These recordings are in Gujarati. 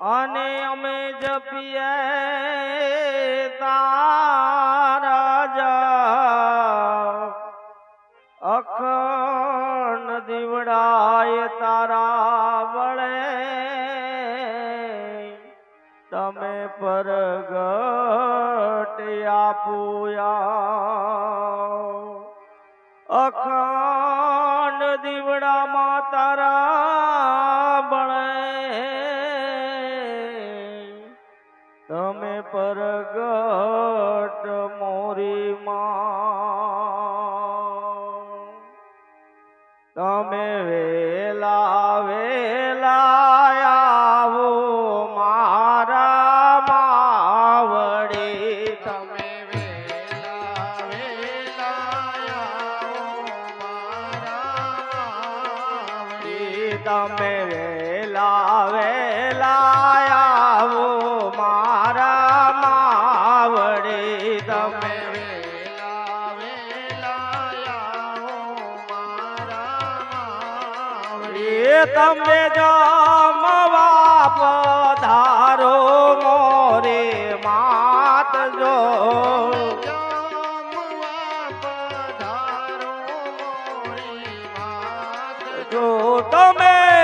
અને અમે જપીએ તારા જા અખંડ દીવડાય તારા વળે. તમે પરગટ આપુયા. અખંડ દીવડામાં તારા તમે વેલા વેલા મારા માવડી તમે વેલા તમે જમવા પધારો મોરે માત જો. જો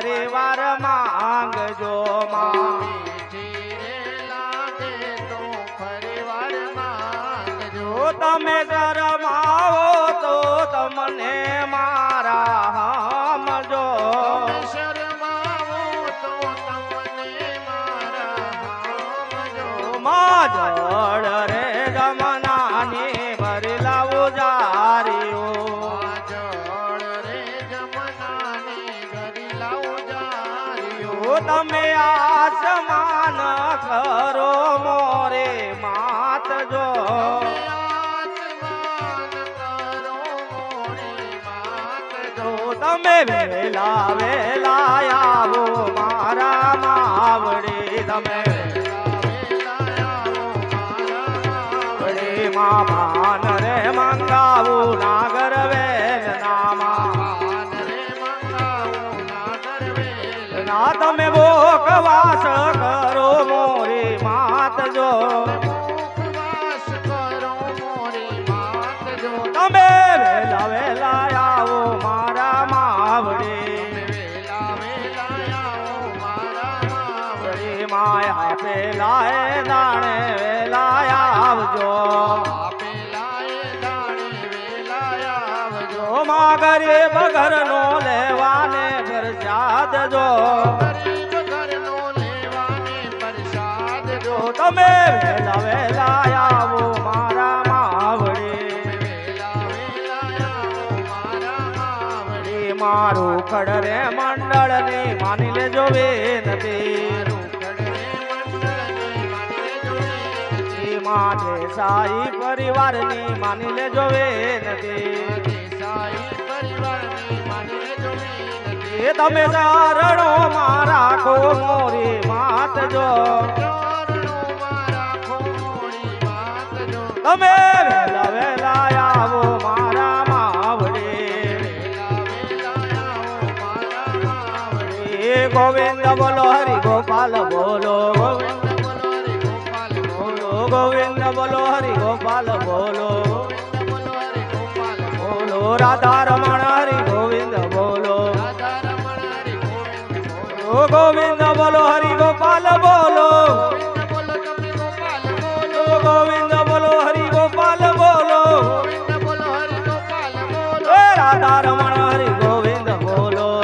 પરિવાર માંગજો તમે આસમાન કરો મોરે માત જો. તમે વેલા વેલા આવો મારા માવડે. તમે માન રે મંગાવું નાગર વેલ નામા ના તમે બોકવાસ કરો મોરી માત જો. તમે વેલા વેલા આવો મારા માવડે. માયા પેલા એ દાણે વેલા આવજો. માં ઘર નો લેવાને ઘર જો તમે વેલા વેલા આવો મારા માવડે. વડે મારું ખડ રે મંડળ ને માની લેજો વેનતી. માથે સાઈ પરિવારની માની લેજો વેનતી. તમે સારણો મારા કો મોરી માત જો. તમે વેલા વેલા આવો મારા માવડે. ગોવિંદ બોલો હરિ ગોપાલ બોલો. ગોવિંદ બોલો હરિ ગોપાલ બોલો. બોલો, રાધા રમણ હરિ ગોવિંદ બોલો ગોવિંદ બોલો હરિ ગોપાલ બોલો. રાધા રમણ હરિ ગોવિંદ બોલો.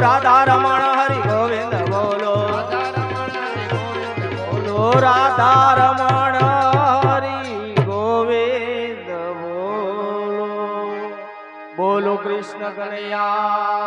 રાધા રમણ હરિ ગોવિંદ બોલો. બોલો રાધા રમણ હરિ ગોવિંદ બોલો. બોલો, કૃષ્ણ કનૈયા.